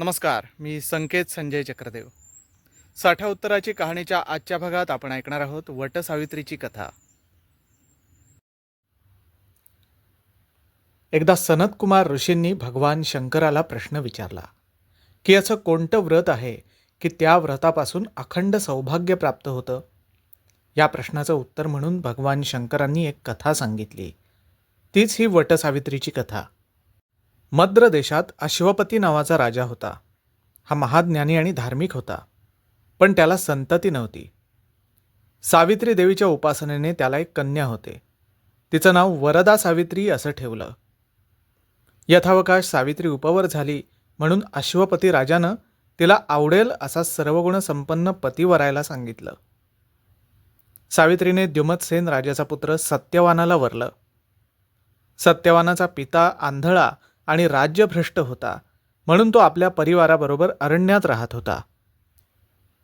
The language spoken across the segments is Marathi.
नमस्कार मी संकेत संजय चक्रदेव. साठा उत्तराची कहाणीच्या आजच्या भागात आपण ऐकणार आहोत वटसावित्रीची कथा. एकदा सनतकुमार ऋषींनी भगवान शंकराला प्रश्न विचारला की असं कोणतं व्रत आहे की त्या व्रतापासून अखंड सौभाग्य प्राप्त होतं? या प्रश्नाचं उत्तर म्हणून भगवान शंकरांनी एक कथा सांगितली. तीच ही वटसावित्रीची कथा. मद्र देशात अश्वपती नावाचा राजा होता. हा महाज्ञानी आणि धार्मिक होता. पण त्याला संतती नव्हती. सावित्री देवीच्या उपासनेने त्याला एक कन्या होते. तिचं नाव वरदा सावित्री असं ठेवलं. यथावकाश सावित्री उपवर झाली म्हणून अश्वपती राजानं तिला आवडेल असा सर्वगुण संपन्न पती वरायला सांगितलं. सावित्रीने द्युमतसेन राजाचा पुत्र सत्यवानाला वरलं. सत्यवानाचा पिता आंधळा आणि राज्यभ्रष्ट होता. म्हणून तो आपल्या परिवाराबरोबर अरण्यात राहत होता.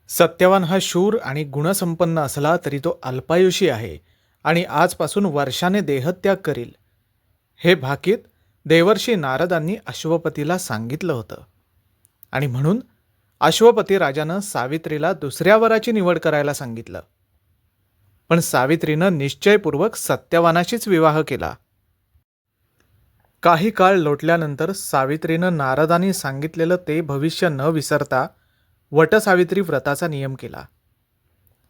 सत्यवान हा शूर आणि गुणसंपन्न असला तरी तो अल्पायुषी आहे आणि आजपासून वर्षाने देहत्याग करील. हे भाकीत देवर्षी नारदांनी अश्वपतीला सांगितलं होतं. आणि म्हणून अश्वपती राजानं सावित्रीला दुसऱ्या वराची निवड करायला सांगितलं. पण सावित्रीनं निश्चयपूर्वक सत्यवानाशीच विवाह केला. काही काळ लोटल्यानंतर सावित्रीनं नारदांनी सांगितलेलं ते भविष्य न विसरता वटसावित्री व्रताचा नियम केला.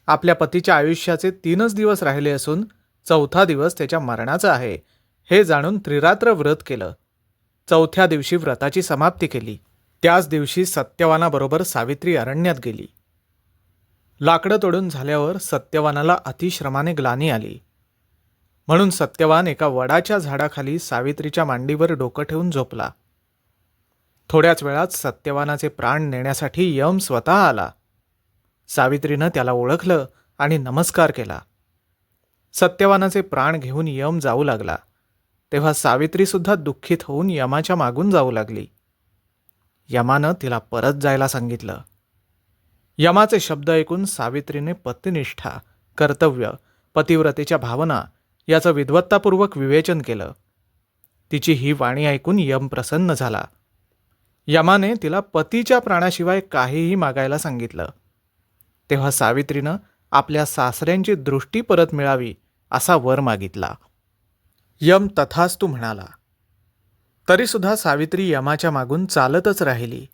आपल्या पतीच्या आयुष्याचे तीनच दिवस राहिले असून चौथा दिवस त्याच्या मरणाचा आहे हे जाणून त्रिरात्र व्रत केलं. चौथ्या दिवशी व्रताची समाप्ती केली. त्याच दिवशी सत्यवानाबरोबर सावित्री अरण्यात गेली. लाकडं तोडून झाल्यावर सत्यवानाला अतिश्रमाने ग्लानी आली. म्हणून सत्यवान एका वडाच्या झाडाखाली सावित्रीच्या मांडीवर डोकं ठेवून झोपला. थोड्याच वेळात सत्यवानाचे प्राण नेण्यासाठी यम स्वतः आला. सावित्रीनं त्याला ओळखलं आणि नमस्कार केला. सत्यवानाचे प्राण घेऊन यम जाऊ लागला. तेव्हा सावित्रीसुद्धा दुःखित होऊन यमाच्या मागून जाऊ लागली. यमानं तिला परत जायला सांगितलं. यमाचे शब्द ऐकून सावित्रीने पतिनिष्ठा कर्तव्य पतिव्रतेच्या भावना याचं विद्वत्तापूर्वक विवेचन केलं. तिची ही वाणी ऐकून यम प्रसन्न झाला. यमाने तिला पतीच्या प्राणाशिवाय काहीही मागायला सांगितलं. तेव्हा सावित्रीनं आपल्या सासऱ्यांची दृष्टी परत मिळावी असा वर मागितला. यम तथास्तू म्हणाला तरीसुद्धा सावित्री यमाच्या मागून चालतच राहिली.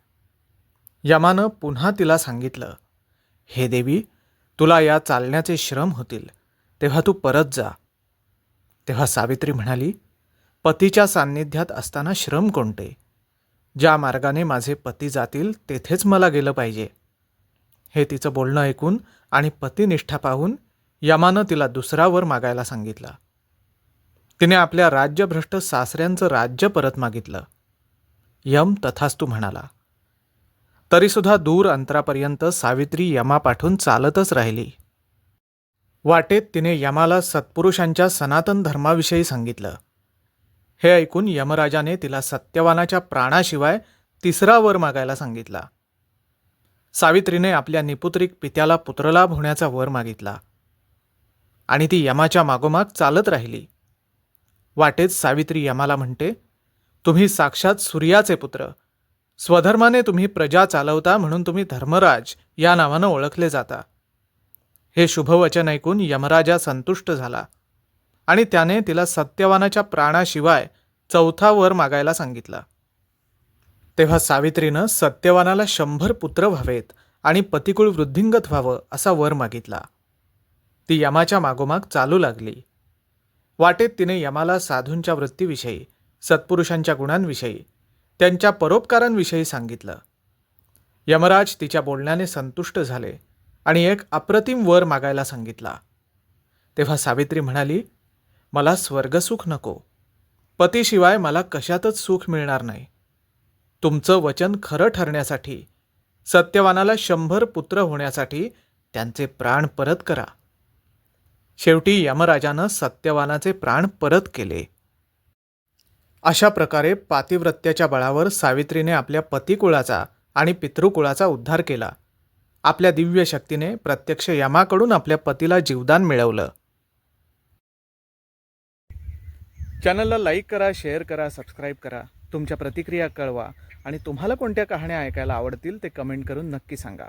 यमानं पुन्हा तिला सांगितलं हे देवी तुला या चालण्याचे श्रम होतील. तेव्हा तू परत जा. तेव्हा सावित्री म्हणाली पतीच्या सान्निध्यात असताना श्रम कोणते? ज्या मार्गाने माझे पती जातील तेथेच मला गेलं पाहिजे. हे तिचं बोलणं ऐकून आणि पतिनिष्ठा पाहून यमानं तिला दुसरा वर मागायला सांगितला. तिने आपल्या राज्यभ्रष्ट सासऱ्यांचं राज्य परत मागितलं. यम तथास्तू म्हणाला तरीसुद्धा दूर अंतरापर्यंत सावित्री यमा पाठून चालतच राहिली. वाटेत तिने यमाला सत्पुरुषांच्या सनातन धर्माविषयी सांगितलं. हे ऐकून यमराजाने तिला सत्यवानाच्या प्राणाशिवाय तिसरा वर मागायला सांगितला. सावित्रीने आपल्या निपुत्रिक पित्याला पुत्रलाभ होण्याचा वर मागितला. आणि ती यमाच्या मागोमाग चालत राहिली. वाटेत सावित्री यमाला म्हणते तुम्ही साक्षात सूर्याचे पुत्र. स्वधर्माने तुम्ही प्रजा चालवता म्हणून तुम्ही धर्मराज या नावानं ओळखले जाता. हे शुभवचन ऐकून यमराजा संतुष्ट झाला आणि त्याने तिला सत्यवानाच्या प्राणाशिवाय चौथा वर मागायला सांगितला. तेव्हा सावित्रीनं सत्यवानाला शंभर पुत्र व्हावेत आणि पतिकुळ वृद्धिंगत व्हावं असा वर मागितला. ती यमाच्या मागोमाग चालू लागली. वाटेत तिने यमाला साधूंच्या वृत्तीविषयी सत्पुरुषांच्या गुणांविषयी त्यांच्या परोपकारांविषयी सांगितलं. यमराज तिच्या बोलण्याने संतुष्ट झाले. आणि एक अप्रतिम वर मागायला सांगितला. तेव्हा सावित्री म्हणाली मला स्वर्गसुख नको. पतीशिवाय मला कशातच सुख मिळणार नाही. तुमचं वचन खरं ठरण्यासाठी सत्यवानाला शंभर पुत्र होण्यासाठी त्यांचे प्राण परत करा. शेवटी यमराजानं सत्यवानाचे प्राण परत केले. अशा प्रकारे पातिव्रत्याच्या बळावर सावित्रीने आपल्या पतिकुळाचा आणि पितृकुळाचा उद्धार केला. आपल्या दिव्य शक्तीने प्रत्यक्ष यमाकडून आपल्या पतीला जीवदान मिळवलं. चॅनलला लाईक करा शेअर करा सबस्क्राईब करा. तुमच्या प्रतिक्रिया कळवा आणि तुम्हाला कोणत्या कहाण्या ऐकायला आवडतील ते कमेंट करून नक्की सांगा.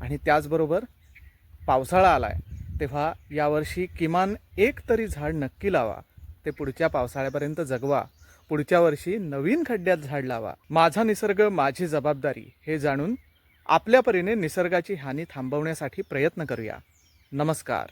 आणि त्याचबरोबर पावसाळा आला आहे तेव्हा यावर्षी किमान एक तरी झाड नक्की लावा. ते पुढच्या पावसाळ्यापर्यंत जगवा. पुढच्या वर्षी नवीन खड्ड्यात झाड लावा. माझा निसर्ग माझी जबाबदारी हे जाणून आपल्या परीने निसर्गाची हानी थांबवण्यासाठी प्रयत्न करूया. नमस्कार.